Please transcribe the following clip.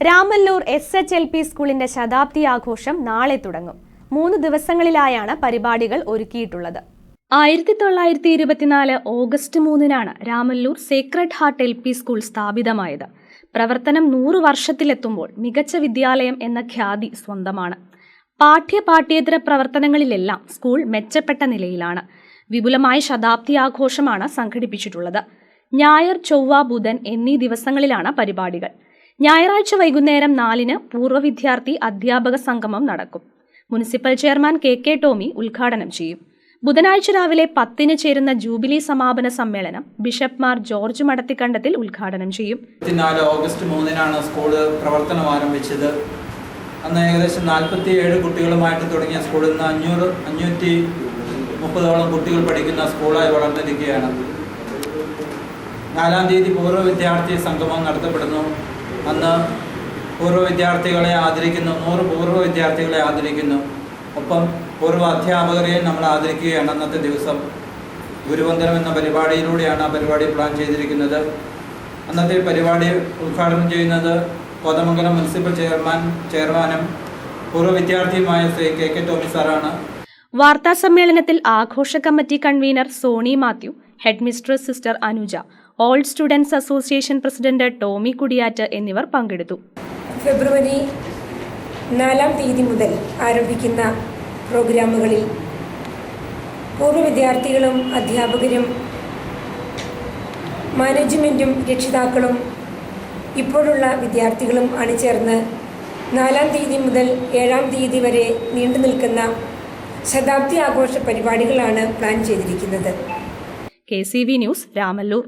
Ramallur S H L P സ്കൂളിന്റെ ശതാബ്ദി ആഘോഷം നാളെ തുടങ്ങും. മൂന്ന് ദിവസങ്ങളിലായാണ് പരിപാടികൾ ഒരുക്കിയിട്ടുള്ളത്. ആയിരത്തി തൊള്ളായിരത്തി ഇരുപത്തിനാല് ഓഗസ്റ്റ് മൂന്നിനാണ് Ramallur sacred heart L P school സ്ഥാപിതമായത്. പ്രവർത്തനം നൂറ് വർഷത്തിലെത്തുമ്പോൾ മികച്ച വിദ്യാലയം എന്ന ഖ്യാതി സ്വന്തമാണ്. പാഠ്യ പാഠ്യേതര പ്രവർത്തനങ്ങളിലെല്ലാം സ്കൂൾ മെച്ചപ്പെട്ട നിലയിലാണ്. വിപുലമായ ശതാബ്ദി ആഘോഷമാണ് സംഘടിപ്പിച്ചിട്ടുള്ളത്. ഞായർ ചൊവ്വ ബുധൻ എന്നീ ദിവസങ്ങളിലാണ് പരിപാടികൾ. ഞായറാഴ്ച വൈകുന്നേരം നാലിന് പൂർവ വിദ്യാർത്ഥി അധ്യാപക സംഗമം നടക്കും. Municipal chairman K K Tomy ഉദ്ഘാടനം ചെയ്യും. ബുധനാഴ്ച രാവിലെ പത്തിന് ചേരുന്ന ജൂബിലി സമാപന സമ്മേളനം ബിഷപ്പ്മാർ ജോർജ് മടത്തിക്കണ്ടത്തിൽ ഉദ്ഘാടനം ചെയ്യും. ഇരുപത്തിനാല് ഓഗസ്റ്റ് മൂന്നിനാണ് സ്കൂൾ പ്രവർത്തനം ആരംഭിച്ചത്. അന്ന് ഏകദേശം നാൽപ്പത്തി ഏഴ് കുട്ടികളുമായിട്ട് തുടങ്ങിയ സ്കൂളിൽ നിന്ന് അഞ്ഞൂറ് അഞ്ഞൂറ്റി മുപ്പതോളം കുട്ടികൾ പഠിക്കുന്ന സ്കൂളായി വളർന്നിരിക്കുകയാണ്. നാലാം തീയതി പൂർവ വിദ്യാർത്ഥി സംഗമം നടത്തപ്പെടുന്നു. അന്ന് പൂർവ വിദ്യാർത്ഥികളെ ആദരിക്കുന്നു നൂറ് പൂർവ വിദ്യാർത്ഥികളെ ആദരിക്കുന്നു. ഒപ്പം പൂർവ അധ്യാപകരെയും നമ്മൾ ആദരിക്കുകയാണ് അന്നത്തെ ദിവസം. ഗുരുവന്ദനം എന്ന പരിപാടിയിലൂടെയാണ് ആ പരിപാടി പ്ലാൻ ചെയ്തിരിക്കുന്നത്. അന്നത്തെ പരിപാടി ഉദ്ഘാടനം ചെയ്യുന്നത് കോതമംഗലം മുനിസിപ്പൽ ചെയർമാൻ ചെയർമാനും പൂർവ വിദ്യാർത്ഥിയുമായ ശ്രീ കെ കെ ടോമി സാറാണ്. വാർത്താ സമ്മേളനത്തിൽ ആഘോഷ committee convener Sony Mathew headmistress sister Anuja all students association president Tomy Kudiyat എന്നിവർ പങ്കെടുത്തു. ഫെബ്രുവരി നാലാം തീയതി മുതൽ ആരംഭിക്കുന്ന പ്രോഗ്രാമുകളിൽ പൂർവ വിദ്യാർത്ഥികളും അധ്യാപകരും മാനേജ്മെന്റും രക്ഷിതാക്കളും ഇപ്പോഴുള്ള വിദ്യാർത്ഥികളും അണിചേർന്ന് നാലാം തീയതി മുതൽ ഏഴാം തീയതി വരെ നീണ്ടു നിൽക്കുന്ന ശതാബ്ദി ആഘോഷ പരിപാടികളാണ് പ്ലാൻ ചെയ്തിരിക്കുന്നത്. K C V news Ramallur.